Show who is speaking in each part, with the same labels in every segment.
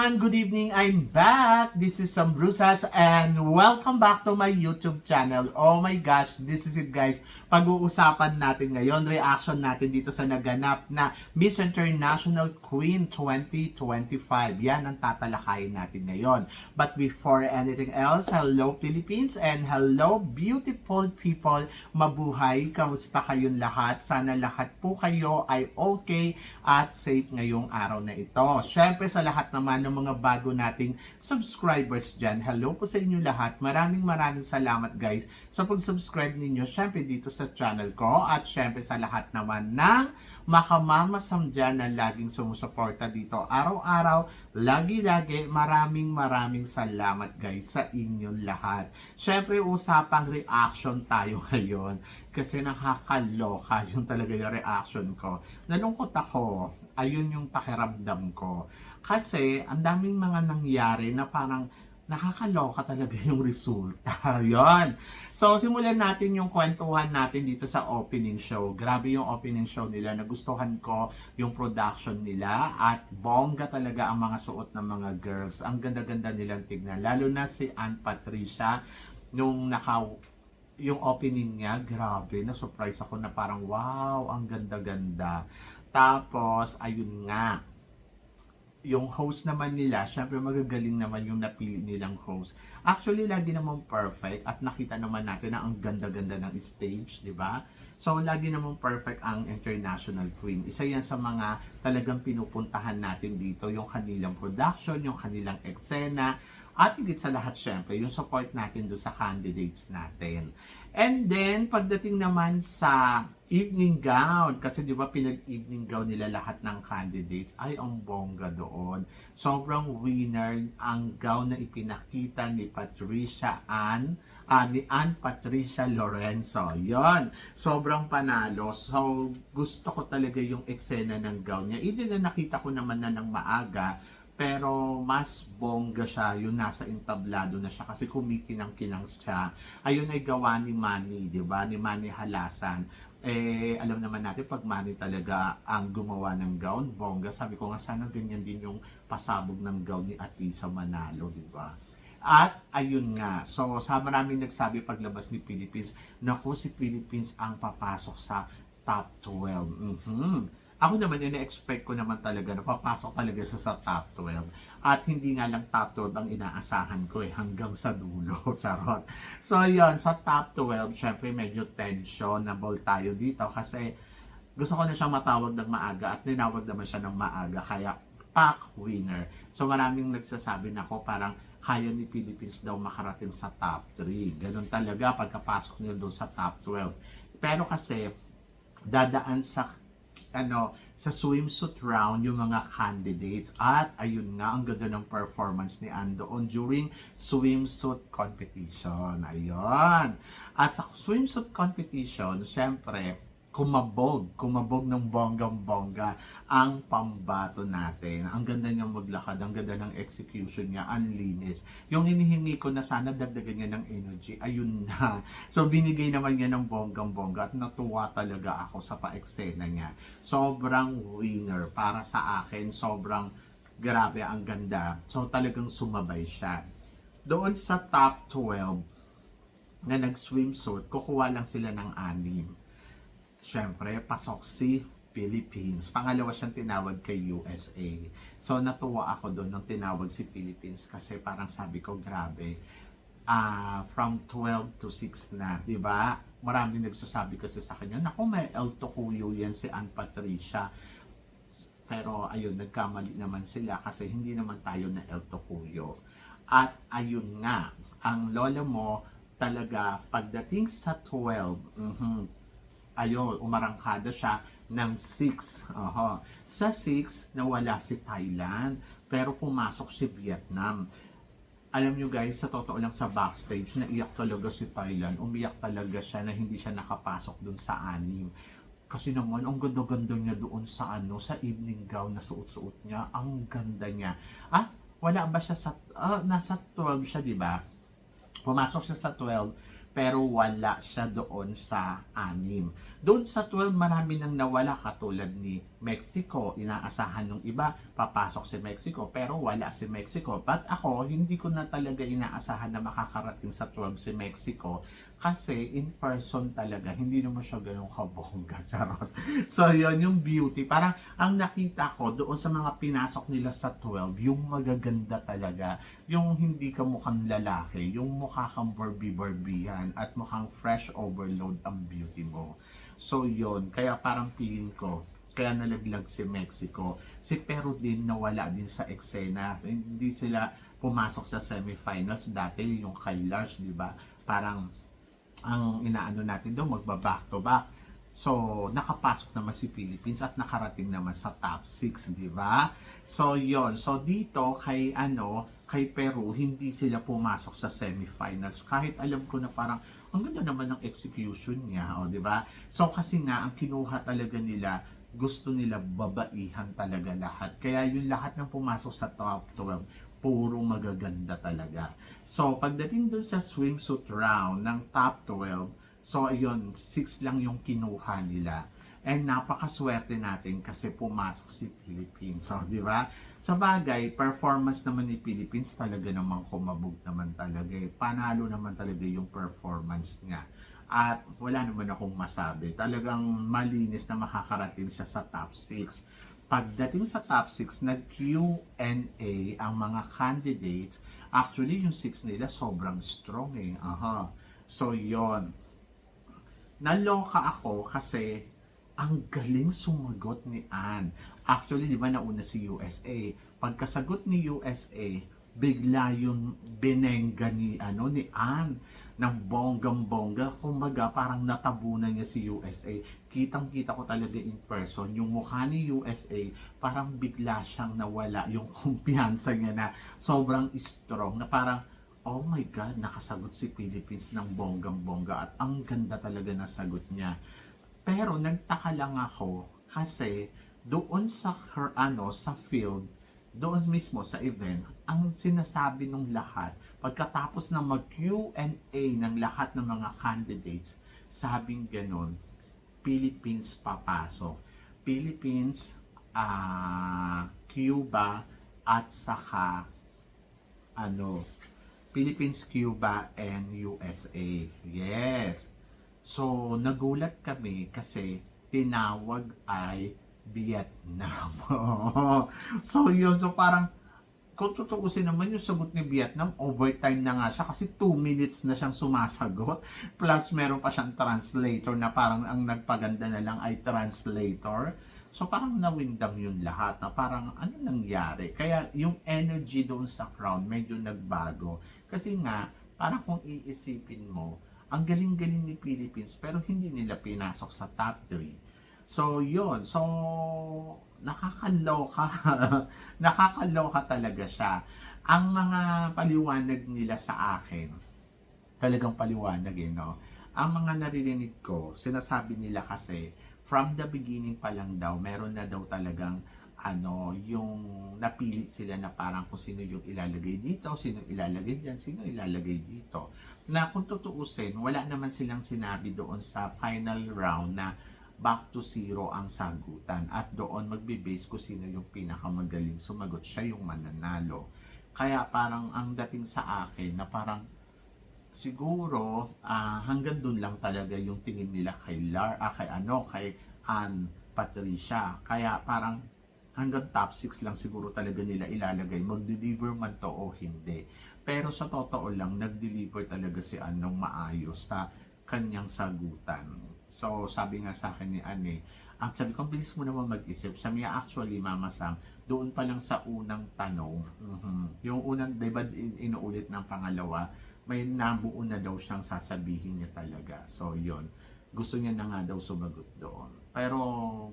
Speaker 1: Everyone! Good evening! I'm back! This is Sam Brusas and welcome back to my YouTube channel. Oh my gosh, this is it guys. Pag-uusapan natin ngayon, reaction natin dito sa naganap na Miss International Queen 2025. Yan ang tatalakayin natin ngayon. But before anything else, hello Philippines and hello beautiful people. Mabuhay! Kamusta kayong lahat? Sana lahat po kayo ay okay at safe ngayong araw na ito. Syempre sa lahat naman mga bago nating subscribers dyan, hello po sa inyo lahat. Maraming maraming salamat guys sa pag-subscribe ninyo syempre dito sa channel ko at syempre sa lahat naman ng makamamasam dyan na laging sumusuporta dito araw-araw, lagi-lagi, maraming maraming salamat guys sa inyong lahat. Syempre usapang reaction tayo ngayon kasi nakakaloka yung talaga yung reaction ko. Nalungkot ako, ayun yung pakiramdam ko. Kasi ang daming mga nangyari na parang nakakaloka talaga yung resulta. Yon. So, simulan natin yung kwentuhan natin dito sa opening show. Grabe yung opening show nila. Nagustuhan ko yung production nila at bongga talaga ang mga suot ng mga girls. Ang ganda-ganda nilang tignan. Lalo na si Aunt Patricia nung naka yung opening niya, grabe, na-surprise ako na parang wow, ang ganda-ganda. Tapos, ayun nga, yung host naman nila, syempre magagaling naman yung napili nilang host. Actually, lagi naman perfect at nakita naman natin na ang ganda-ganda ng stage, di ba? So, lagi naman perfect ang International Queen. Isa yan sa mga talagang pinupuntahan natin dito, yung kanilang production, yung kanilang eksena, at higit sa lahat, syempre, yung support natin do sa candidates natin. And then, pagdating naman sa evening gown, kasi di ba pinag-evening gown nila lahat ng candidates, ay ang bongga doon. Sobrang winner ang gown na ipinakita ni Patricia Ann, ah, ni Ann Patricia Lorenzo. Yon, sobrang panalo. So, gusto ko talaga yung eksena ng gown niya. Even na nakita ko naman na ng maaga, pero mas bongga siya yung nasa entablado na siya kasi kumikinang-kinang siya. Ayun ay gawa ni Manny, di ba? Ni Manny Halasan. Eh, alam naman natin pag Manny talaga ang gumawa ng gown, bongga. Sabi ko nga sana ganyan din yung pasabog ng gown ni Atisa Manalo, di ba? At ayun nga, so sa maraming nagsabi paglabas ni Philippines, naku si Philippines ang papasok sa top 12. Mhm. Ako naman, ina-expect ko naman talaga na papasok talaga siya sa top 12. At hindi nga lang top 12 ang inaasahan ko eh, hanggang sa dulo. Charot. So, yon sa top 12, syempre medyo tensionable tayo dito kasi gusto ko na siyang matawag ng maaga at ninawag naman siya ng maaga. Kaya, pack winner. So, maraming nagsasabi na ako parang kaya ni Philippines daw makarating sa top 3. Ganun talaga pagkapasok niyo doon sa top 12. Pero kasi, dadaan sa ano, sa swimsuit round yung mga candidates. At ayun nga, ang ganda ng performance ni Andoon during swimsuit competition. Ayun. At sa swimsuit competition, syempre, kumabog, kumabog ng bonggang-bongga ang pambato natin. Ang ganda niyang maglakad, ang ganda ng execution niya, ang linis. Yung hinihingi ko na sana dagdagan niya ng energy, ayun na. So binigay naman niya ng bonggang-bongga at natuwa talaga ako sa pa-eksena niya. Sobrang winner para sa akin, sobrang grabe ang ganda. So talagang sumabay siya. Doon sa top 12 na nag-swimsuit, kukuha lang sila ng anim. Siyempre, pasok si Philippines. Pangalawa siyang tinawag kay USA. So, natuwa ako doon nung tinawag si Philippines kasi parang sabi ko, grabe, ah from 12 to 6 na, di ba? Maraming nagsasabi kasi sa kanya, naku, may El Tocuyo yan si Aunt Patricia. Pero ayun, nagkamali naman sila kasi hindi naman tayo na El Tocuyo. At ayun nga, ang lola mo talaga pagdating sa 12, mhm, ayun, umarangkada siya ng 6. Oho. Sa 6, nawala si Thailand, pero pumasok si Vietnam. Alam nyo guys, sa totoo lang sa backstage, naiyak talaga si Thailand. Umiyak talaga siya na hindi siya nakapasok dun sa anim. Kasi naman, ang ganda-ganda niya doon sa ano, sa evening gown na suot-suot niya. Ang ganda niya. Ah, wala ba siya sa, ah, nasa 12 siya, di ba? Pumasok siya sa 12 pero wala siya doon sa anim. Doon sa 12, marami nang nawala katulad ni Mexico. Inaasahan ng iba, papasok si Mexico, pero wala si Mexico. But ako, hindi ko na talaga inaasahan na makakarating sa 12 si Mexico kasi in person talaga, hindi naman siya ganun kabongga. Charot. So, yon yung beauty. Parang ang nakita ko doon sa mga pinasok nila sa 12, yung magaganda talaga. Yung hindi ka mukhang lalaki, yung mukha kang Barbie-Barbihan at mukhang fresh overload ang beauty mo. So, yon Kaya parang feeling ko, kaya nalaglag si Mexico. Si Peru din nawala din sa eksena. Hindi sila pumasok sa semifinals dati yung kay Lars, di ba? Parang ang inaano natin doon magba back to back. So, nakapasok naman si Philippines at nakarating naman sa top 6, di ba? So, yon So, dito kay ano, kay Peru, hindi sila pumasok sa semifinals. Kahit alam ko na parang ang ganda naman ng execution niya, o di ba? So, kasi nga ang kinuha talaga nila gusto nila babaihan talaga lahat. Kaya yung lahat ng pumasok sa top 12, puro magaganda talaga. So, pagdating dun sa swimsuit round ng top 12, so ayun, 6 lang yung kinuha nila. And napakaswerte natin kasi pumasok si Philippines. So, di ba? Sa bagay, performance naman ni Philippines talaga namang kumabog naman talaga. Eh. Panalo naman talaga yung performance niya. At wala naman akong masabi. Talagang malinis na makakarating siya sa top 6. Pagdating sa top 6, nag-Q&A ang mga candidates. Actually, yung 6 nila sobrang strong eh. Aha. So, yon Naloka ako kasi ang galing sumagot ni Anne. Actually, di ba nauna si USA? Pagkasagot ni USA, bigla yung binengga ni, ano, ni Anne ng bonggang-bongga. Kumaga, parang natabunan niya si USA. Kitang-kita ko talaga in person. Yung mukha ni USA, parang bigla siyang nawala. Yung kumpiyansa niya na sobrang strong, na parang, oh my God, nakasagot si Philippines ng bonggang-bongga. At ang ganda talaga na sagot niya. Pero nagtaka lang ako kasi doon sa ano sa field doon mismo sa event ang sinasabi ng lahat pagkatapos ng mag Q&A ng lahat ng mga candidates sabing ganon Philippines papasok Philippines ah Cuba at saka ano Philippines, Cuba, and USA. Yes. So, nagulat kami kasi tinawag ay Vietnam. so, yun. So, parang kung tutuusin naman yung sagot ni Vietnam, overtime na nga siya kasi 2 minutes na siyang sumasagot. Plus, meron pa siyang translator na parang ang nagpaganda na lang ay translator. So, parang nawindam yung lahat na parang ano nangyari. Kaya yung energy doon sa crowd medyo nagbago. Kasi nga, parang kung iisipin mo, ang galing-galing ni Philippines pero hindi nila pinasok sa top 3. So, yun. So, nakakaloka. nakakaloka talaga siya. Ang mga paliwanag nila sa akin, talagang paliwanag eh, no? Ang mga naririnig ko, sinasabi nila kasi, from the beginning pa lang daw, meron na daw talagang ano, yung napili sila na parang kung sino yung ilalagay dito, sino ilalagay dyan, sino ilalagay dito. Na kung tutuusin, wala naman silang sinabi doon sa final round na back to zero ang sagutan at doon magbe-base kung sino yung pinakamagaling sumagot, siya yung mananalo. Kaya parang ang dating sa akin na parang siguro ah, hanggang doon lang talaga yung tingin nila kay Lar, ah, kay ano, kay Ann Patricia. Kaya parang hanggang top 6 lang siguro talaga nila ilalagay. Mag-deliver man to o hindi. Pero sa totoo lang, nag-deliver talaga si Ann ng maayos sa kanyang sagutan. So, sabi nga sa akin ni Anne, ang sabi ko, bilis mo naman mag-isip. Sabi niya, actually, Mama Sam, doon pa lang sa unang tanong, mhm, yung unang, di ba, in- inuulit ng pangalawa, may nabuo na daw siyang sasabihin niya talaga. So, yon Gusto niya na nga daw sumagot doon. Pero,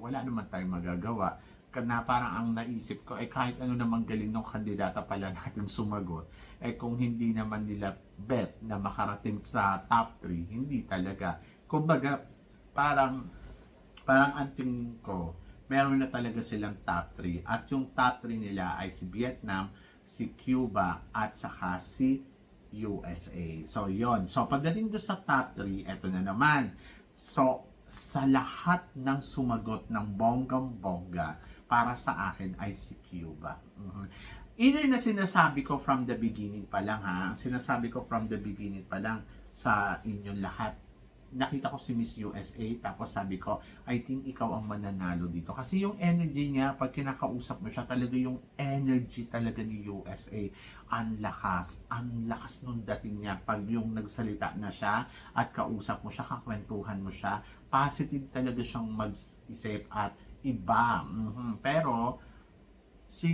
Speaker 1: wala naman tayong magagawa na parang ang naisip ko, eh kahit ano namang galing ng kandidata pala natin sumagot, eh kung hindi naman nila bet na makarating sa top 3, hindi talaga. Kumbaga, parang, parang anting ko, meron na talaga silang top 3. At yung top 3 nila ay si Vietnam, si Cuba, at saka si USA. So, yon So, pagdating doon sa top 3, eto na naman. So, sa lahat ng sumagot ng bonggang-bongga para sa akin ay si Cuba. Mhm. Either na sinasabi ko from the beginning pa lang ha, sinasabi ko from the beginning pa lang sa inyong lahat, nakita ko si Miss USA, tapos sabi ko, I think ikaw ang mananalo dito. Kasi yung energy niya, pag kinakausap mo siya, talaga yung energy talaga ni USA, ang lakas, ang lakas nung dating niya. Pag yung nagsalita na siya, at kausap mo siya, kakwentuhan mo siya, positive talaga siyang mag-isip at iba. Mhm. Pero, si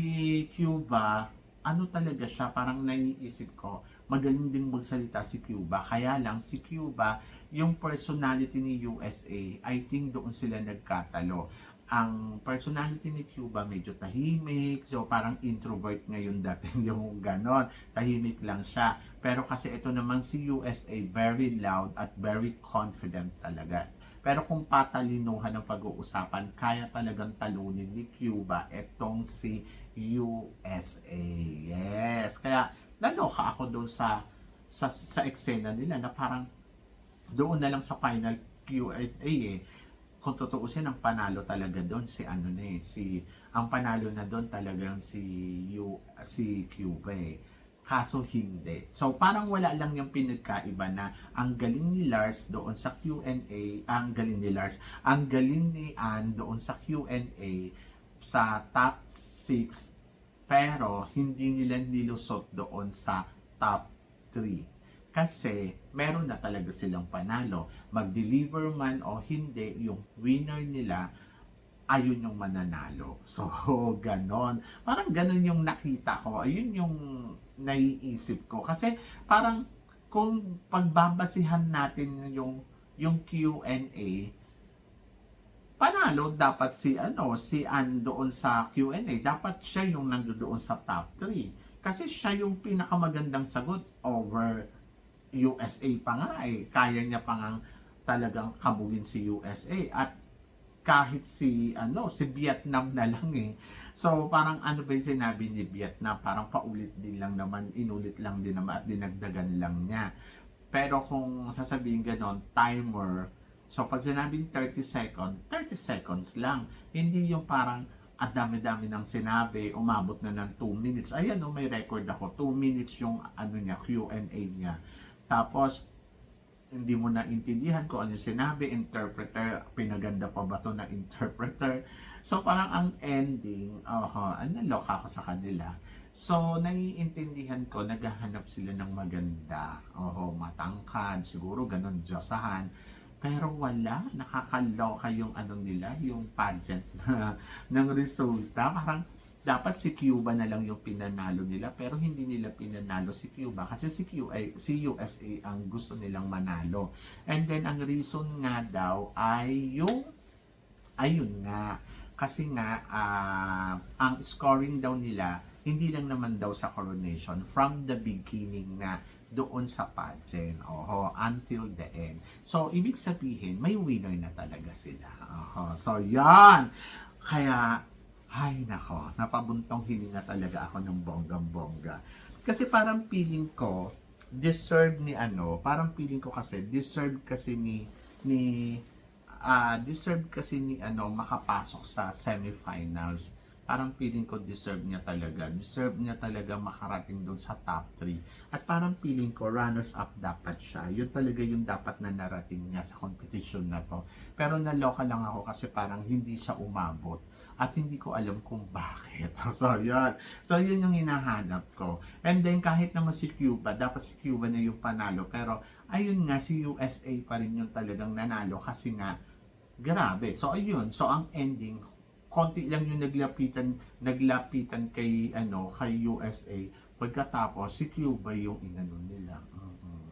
Speaker 1: Cuba, ano talaga siya, parang naiisip ko, magaling din magsalita si Cuba. Kaya lang, si Cuba, yung personality ni USA, I think doon sila nagkatalo. Ang personality ni Cuba medyo tahimik, so parang introvert ngayon dating yung ganon. Tahimik lang siya. Pero kasi ito naman si USA, very loud at very confident talaga. Pero kung patalinuhan ng pag-uusapan, kaya talagang talunin ni Cuba itong si USA. Yes. Kaya naloka ako doon sa sa sa eksena nila na parang doon na lang sa final Q&A eh. Kung tutuusin ang panalo talaga doon si ano na eh, si ang panalo na doon talagang si U, si Cuba eh. Kaso hindi. So parang wala lang yung pinagkaiba na ang galing ni Lars doon sa Q&A, ang galing ni Lars, ang galing ni Ann doon sa Q&A sa top 6 pero hindi nila nilusot doon sa top 3 kasi meron na talaga silang panalo mag-deliver man o hindi yung winner nila ayun yung mananalo. So ganon. Parang ganon yung nakita ko. Ayun yung naiisip ko. Kasi parang kung pagbabasihan natin yung yung Q&A panalo dapat si ano si Ann doon sa Q&A dapat siya yung nandoon sa top 3 kasi siya yung pinakamagandang sagot over USA pa nga eh. Kaya niya pa nga talagang kabugin si USA at kahit si ano si Vietnam na lang eh so parang ano ba yung sinabi ni Vietnam parang paulit din lang naman inulit lang din naman at dinagdagan lang niya pero kung sasabihin ganon timer So, pag sinabing 30 seconds, 30 seconds lang. Hindi yung parang ang dami-dami ng sinabi, umabot na ng 2 minutes. Ayan, oh, may record ako. 2 minutes yung ano niya, Q&A niya. Tapos, hindi mo na intindihan kung ano sinabi, interpreter, pinaganda pa ba to na interpreter. So, parang ang ending, oh, ano, loka ako sa kanila. So, naiintindihan ko, naghahanap sila ng maganda. Oho, matangkad, siguro ganun, Diyosahan. Pero wala, nakakaloka yung ano nila, yung pageant na, ng resulta. Parang dapat si Cuba na lang yung pinanalo nila pero hindi nila pinanalo si Cuba kasi si, Cuba, si USA ang gusto nilang manalo. And then ang reason nga daw ay yung ayun nga kasi nga ah, ang scoring daw nila hindi lang naman daw sa coronation from the beginning na doon sa pageant. Oho, until the end. So, ibig sabihin, may winner na talaga sila. Oho. So, yan. Kaya, ay nako, napabuntong hininga talaga ako ng bonggang-bongga. Kasi parang feeling ko, deserve ni ano, parang feeling ko kasi, deserve kasi ni, ni, ah deserve kasi ni ano, makapasok sa semifinals parang feeling ko deserve niya talaga. Deserve niya talaga makarating doon sa top 3. At parang feeling ko runners up dapat siya. Yun talaga yung dapat na narating niya sa competition na to. Pero naloka lang ako kasi parang hindi siya umabot. At hindi ko alam kung bakit. So, yun. So, yun yung hinahanap ko. And then, kahit naman si Cuba, dapat si Cuba na yung panalo. Pero, ayun nga, si USA pa rin yung talagang nanalo kasi nga, grabe. So, ayun. So, ang ending, konti lang yung naglapitan naglapitan kay ano kay USA pagkatapos si Cuba yung inano nila. Mhm.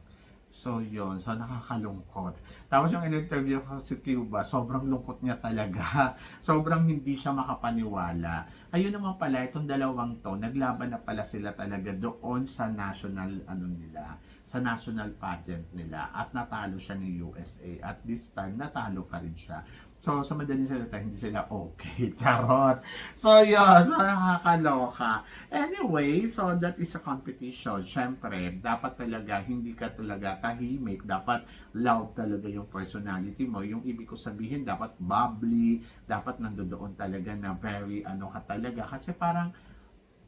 Speaker 1: so yun. So nakakalungkot. Tapos yung in-interview ko si Cuba sobrang lungkot niya talaga. Sobrang hindi siya makapaniwala. Ayun naman pala itong dalawang to naglaban na pala sila talaga doon sa national ano nila sa national pageant nila at natalo siya ni USA at this time natalo pa rin siya So, sa madaling salita, hindi sila okay. Charot. So, yun. So, nakakaloka. Anyway, so that is a competition. Siyempre, dapat talaga, hindi ka talaga tahimik. Dapat loud talaga yung personality mo. Yung ibig ko sabihin, dapat bubbly. Dapat nandoon talaga na very ano ka talaga. Kasi parang,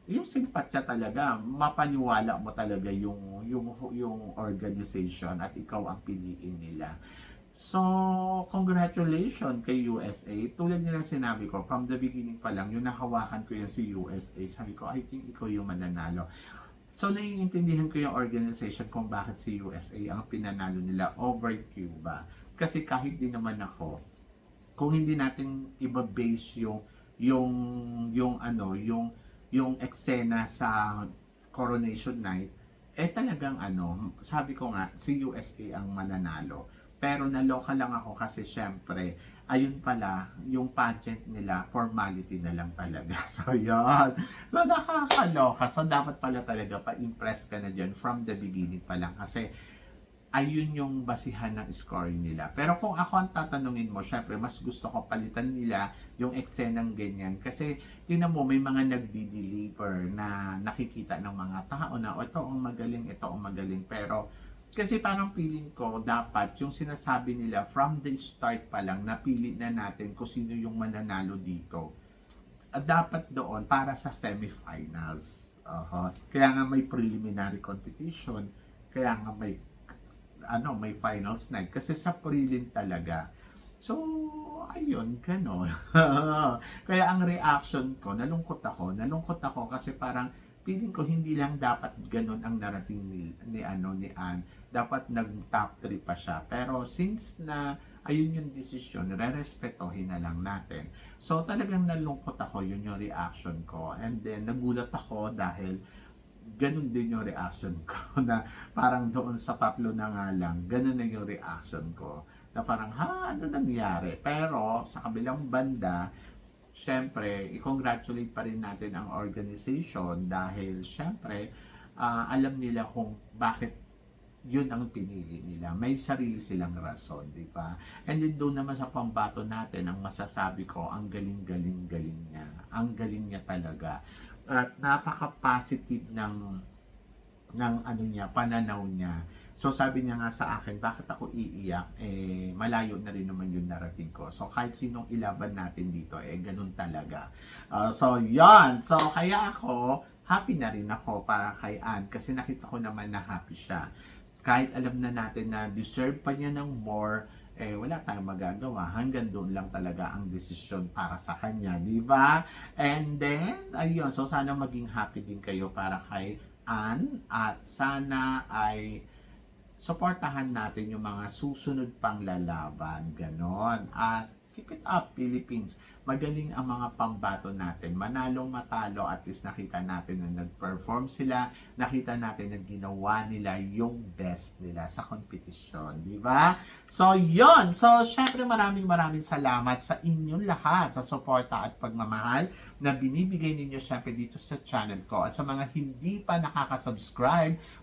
Speaker 1: yung simpatya talaga, mapaniwala mo talaga yung, yung, yung organization at ikaw ang piliin nila. So, congratulations kay USA. Tulad nila sinabi ko, from the beginning pa lang, yung nahawakan ko yung si USA, sabi ko, I think ikaw yung mananalo. So, naiintindihan ko yung organization kung bakit si USA ang pinanalo nila over Cuba. Kasi kahit din naman ako, kung hindi natin iba-base yung yung yung ano, yung yung eksena sa coronation night, eh talagang ano, sabi ko nga, si USA ang mananalo. Pero naloka lang ako kasi syempre, ayun pala, yung pageant nila, formality na lang talaga. So, yun. So, nakakaloka. So, dapat pala talaga pa-impress ka na dyan from the beginning pa lang. Kasi, ayun yung basihan ng scoring nila. Pero kung ako ang tatanungin mo, syempre, mas gusto ko palitan nila yung eksenang ganyan. Kasi, tinan mo, may mga nagdi-deliver na nakikita ng mga tao na, "O, ito ang magaling, ito ang magaling. Pero, kasi parang feeling ko, dapat yung sinasabi nila from the start pa lang, napili na natin kung sino yung mananalo dito. At dapat doon para sa semifinals. Aha. Kaya nga may preliminary competition, kaya nga may ano, may finals night kasi sa prelim talaga. So, ayun, gano'n. Kaya ang reaction ko, nalungkot ako. Nalungkot ako kasi parang feeling ko hindi lang dapat ganun ang narating ni, ni ano ni Anne. Dapat nag top 3 pa siya. Pero since na ayun yung decision, re-respetohin na lang natin. So talagang nalungkot ako, yun yung reaction ko. And then nagulat ako dahil ganun din yung reaction ko na parang doon sa tatlo na nga lang, ganun na yung reaction ko. Na parang, ha, ano nangyari? Pero sa kabilang banda, syempre, i-congratulate pa rin natin ang organization dahil syempre, ah, alam nila kung bakit yun ang pinili nila. May sarili silang rason, di ba? And then doon naman sa pambato natin, ang masasabi ko, ang galing-galing-galing niya. Ang galing niya talaga. At napaka-positive ng ng ano niya, pananaw niya. So sabi niya nga sa akin, bakit ako iiyak? Eh, malayo na rin naman yung narating ko. So kahit sinong ilaban natin dito, eh, ganun talaga. Uh, so yan. So kaya ako, happy na rin ako para kay Ann kasi nakita ko naman na happy siya. Kahit alam na natin na deserve pa niya ng more, eh wala tayong magagawa. Hanggang doon lang talaga ang desisyon para sa kanya, di ba? And then, ayun, so sana maging happy din kayo para kay Ann at sana ay suportahan natin yung mga susunod pang lalaban, ganon. At keep it up, Philippines. Magaling ang mga pambato natin. Manalong matalo, at least nakita natin na nag-perform sila. Nakita natin na ginawa nila yung best nila sa kompetisyon. Di ba? So, yon So, syempre maraming maraming salamat sa inyong lahat sa suporta at pagmamahal na binibigay ninyo syempre dito sa channel ko. At sa mga hindi pa nakaka-subscribe,